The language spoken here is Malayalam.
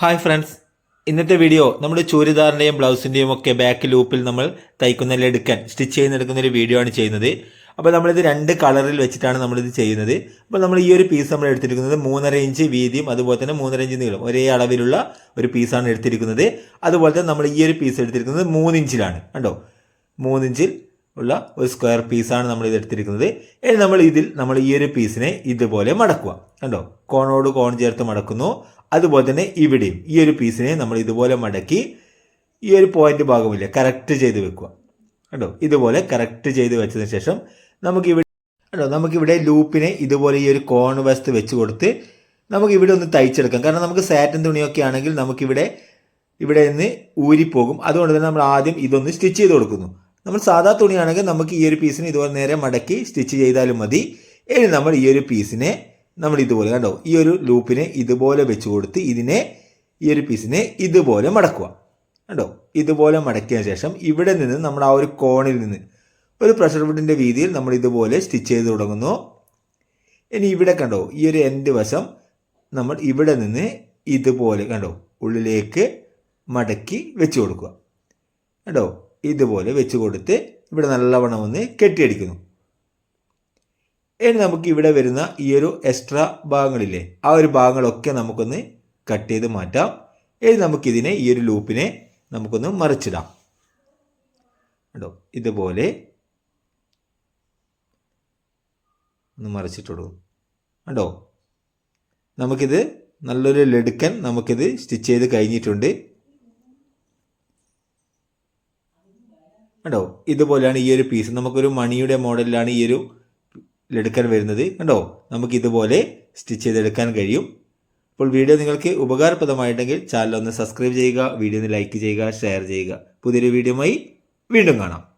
ഹായ് ഫ്രണ്ട്സ് ഇന്നത്തെ വീഡിയോ നമ്മുടെ ചൂരിദാറിന്റെയും ബ്ലൗസിന്റെയും ഒക്കെ ബാക്ക് ലൂപ്പിൽ നമ്മൾ തയ്ക്കുന്ന എടുക്കാൻ സ്റ്റിച്ച് ചെയ്യുന്നെടുക്കുന്ന ഒരു വീഡിയോ ആണ് ചെയ്യുന്നത്. അപ്പോൾ നമ്മളിത് രണ്ട് കളറിൽ വെച്ചിട്ടാണ് നമ്മളിത് ചെയ്യുന്നത്. അപ്പോൾ നമ്മൾ ഈ ഒരു പീസ് നമ്മൾ എടുത്തിരിക്കുന്നത് മൂന്നര ഇഞ്ച് വീതിയും അതുപോലെ തന്നെ മൂന്നര ഇഞ്ച് നീളം ഒരേ അളവിലുള്ള ഒരു പീസാണ് എടുത്തിരിക്കുന്നത്. അതുപോലെ തന്നെ നമ്മൾ ഈ ഒരു പീസ് എടുത്തിരിക്കുന്നത് മൂന്നിഞ്ചിലാണ് കണ്ടോ? മൂന്ന് ഇഞ്ചിൽ ഉള്ള ഒരു സ്ക്വയർ പീസാണ് നമ്മൾ ഇത് എടുത്തിരിക്കുന്നത്. ഇനി നമ്മൾ ഇതിൽ നമ്മൾ ഈ ഒരു പീസിനെ ഇതുപോലെ മടക്കുക. കണ്ടോ? കോണോട് കോൺ ചേർത്ത് മടക്കുന്നു. അതുപോലെ തന്നെ ഇവിടെയും ഈ ഒരു പീസിനെ നമ്മൾ ഇതുപോലെ മടക്കി ഈ ഒരു പോയിന്റ് ഭാഗമില്ല കറക്റ്റ് ചെയ്ത് വെക്കുക. കണ്ടോ? ഇതുപോലെ കറക്റ്റ് ചെയ്ത് വെച്ചതിന് ശേഷം നമുക്ക് ഇവിടെ കണ്ടോ? നമുക്കിവിടെ ലൂപ്പിനെ ഇതുപോലെ ഈ ഒരു കോൺ വസ്തു വെച്ച് കൊടുത്ത് നമുക്ക് ഇവിടെ ഒന്ന് തയ്ച്ചെടുക്കാം. കാരണം നമുക്ക് സാറ്റൻ തുണിയൊക്കെ ആണെങ്കിൽ നമുക്കിവിടെ ഇവിടെ നിന്ന് ഊരിപ്പോകും. അതുകൊണ്ട് തന്നെ നമ്മൾ ആദ്യം ഇതൊന്ന് സ്റ്റിച്ച് ചെയ്ത് കൊടുക്കുന്നു. നമ്മൾ സാധാ തുണിയാണെങ്കിൽ നമുക്ക് ഈ ഒരു പീസിനെ ഇതുപോലെ നേരെ മടക്കി സ്റ്റിച്ച് ചെയ്താലും മതി. ഇനി നമ്മൾ ഈ ഒരു പീസിനെ നമ്മൾ ഇതുപോലെ കണ്ടോ ഈ ഒരു ലൂപ്പിനെ ഇതുപോലെ വെച്ച് കൊടുത്ത് ഇതിനെ ഈ ഒരു പീസിനെ ഇതുപോലെ മടക്കുക. കണ്ടോ ഇതുപോലെ മടക്കിയ ശേഷം ഇവിടെ നിന്ന് നമ്മൾ ആ ഒരു കോണിൽ നിന്ന് ഒരു പ്രഷർ ഫുഡിന്റെ വീതിയിൽ നമ്മൾ ഇതുപോലെ സ്റ്റിച്ച് ചെയ്ത് തുടങ്ങുന്നു. ഇനി ഇവിടെ കണ്ടോ ഈ ഒരു എൻഡ് വശം നമ്മൾ ഇവിടെ നിന്ന് ഇതുപോലെ കണ്ടോ ഉള്ളിലേക്ക് മടക്കി വെച്ച് കൊടുക്കുക. കണ്ടോ ഇതുപോലെ വെച്ച് കൊടുത്ത് ഇവിടെ നല്ലവണ്ണം ഒന്ന് കെട്ടിയടിക്കുന്നു. ഇനി നമുക്ക് ഇവിടെ വരുന്ന ഈ ഒരു എക്സ്ട്രാ ഭാഗങ്ങളില്ലേ ആ ഒരു ഭാഗങ്ങളൊക്കെ നമുക്കൊന്ന് കട്ട് ചെയ്ത് മാറ്റാം. ഇനി നമുക്കിതിനെ ഈ ഒരു ലൂപ്പിനെ നമുക്കൊന്ന് മറിച്ചിടാം. കേട്ടോ ഇതുപോലെ ഒന്ന് മറിച്ചിട്ട് കണ്ടോ? നമുക്കിത് നല്ലൊരു ലെടുക്കൻ നമുക്കിത് സ്റ്റിച്ച് ചെയ്ത് കഴിഞ്ഞിട്ടുണ്ട്. കണ്ടോ? ഇതുപോലെയാണ് ഈ ഒരു പീസ് നമുക്കൊരു മണിയുടെ മോഡലിലാണ് ഈ ഒരു എടുക്കാൻ വരുന്നത്. കണ്ടോ? നമുക്ക് ഇതുപോലെ സ്റ്റിച്ച് ചെയ്തെടുക്കാൻ കഴിയും. അപ്പോൾ വീഡിയോ നിങ്ങൾക്ക് ഉപകാരപ്രദമായിട്ടെങ്കിൽ ചാനൽ ഒന്ന് സബ്സ്ക്രൈബ് ചെയ്യുക വീഡിയോ ഒന്ന് ലൈക്ക് ചെയ്യുക ഷെയർ ചെയ്യുക. പുതിയൊരു വീഡിയോയുമായി വീണ്ടും കാണാം.